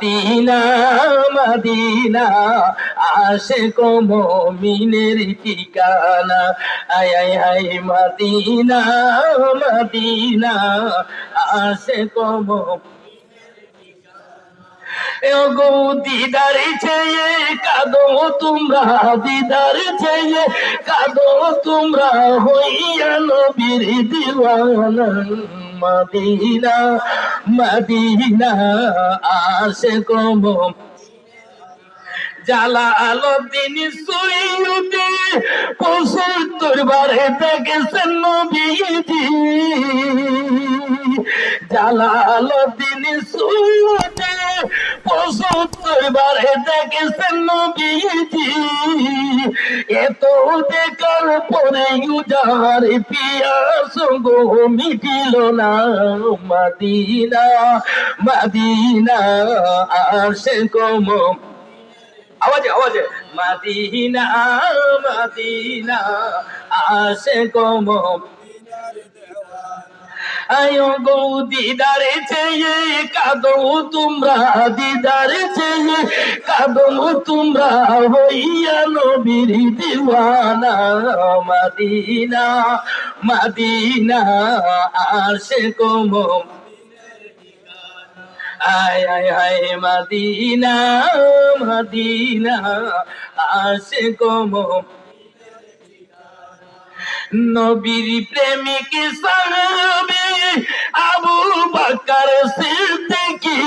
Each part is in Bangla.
মাদিনা মাদিনা আসে কমো মিনের ঠিকানা। আয় আয় আয়, মাদিনা মাদিনা আসে কমো গো দিদার চেয়ে কাদো তোমরা, দিদার চেয়ে কাদো তোমরা, হইয়া নবীর দিওয়ানা। মদিনা মদিনা আসে কম জালালুদ্দিন সৈয়দে পঁচাত্তর বারে দেখেছেন নবীজি। জালালুদ্দিন সৈয়দে পঁচাত্তর বারে দেখেছেন নবীজি। এত দেখার পরে উজার পিয়াস গো, মিটিল না মাদিনা মাদিনা, আসে কম আওয়াজে আওয়াজে। মাদিনা মাদিনা, আসে কম আয়ো গো দিদারে চেয়ে, কাদো তোমরা দিদারে চেয়ে, কাদো তোমরা হইয়া নবীর দিওয়ানা, মাদিনা মাদিনা আসে কম। আয় আয় আয়, মাদিনা মাদিনা আসে কম। নবীর প্রেমিক সাহাবে আবু বাকার সিদ্দিকি।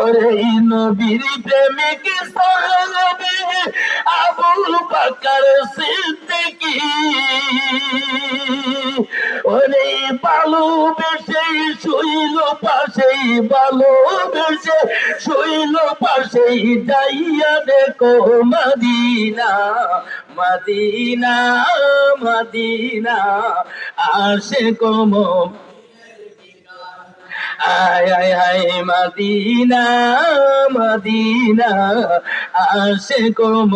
ওরে নবীর প্রেমিক সাহাবী আবু বাকার সিদ্দিকি। ওরে বালু বেশে শুইল পাশে বালু বেশে শুইল পাশে যাইয়া দেখো মদিনা মদিনা মদিনা, আসে কম আয় আয় আয়, মদিনা মদিনা, আসে কম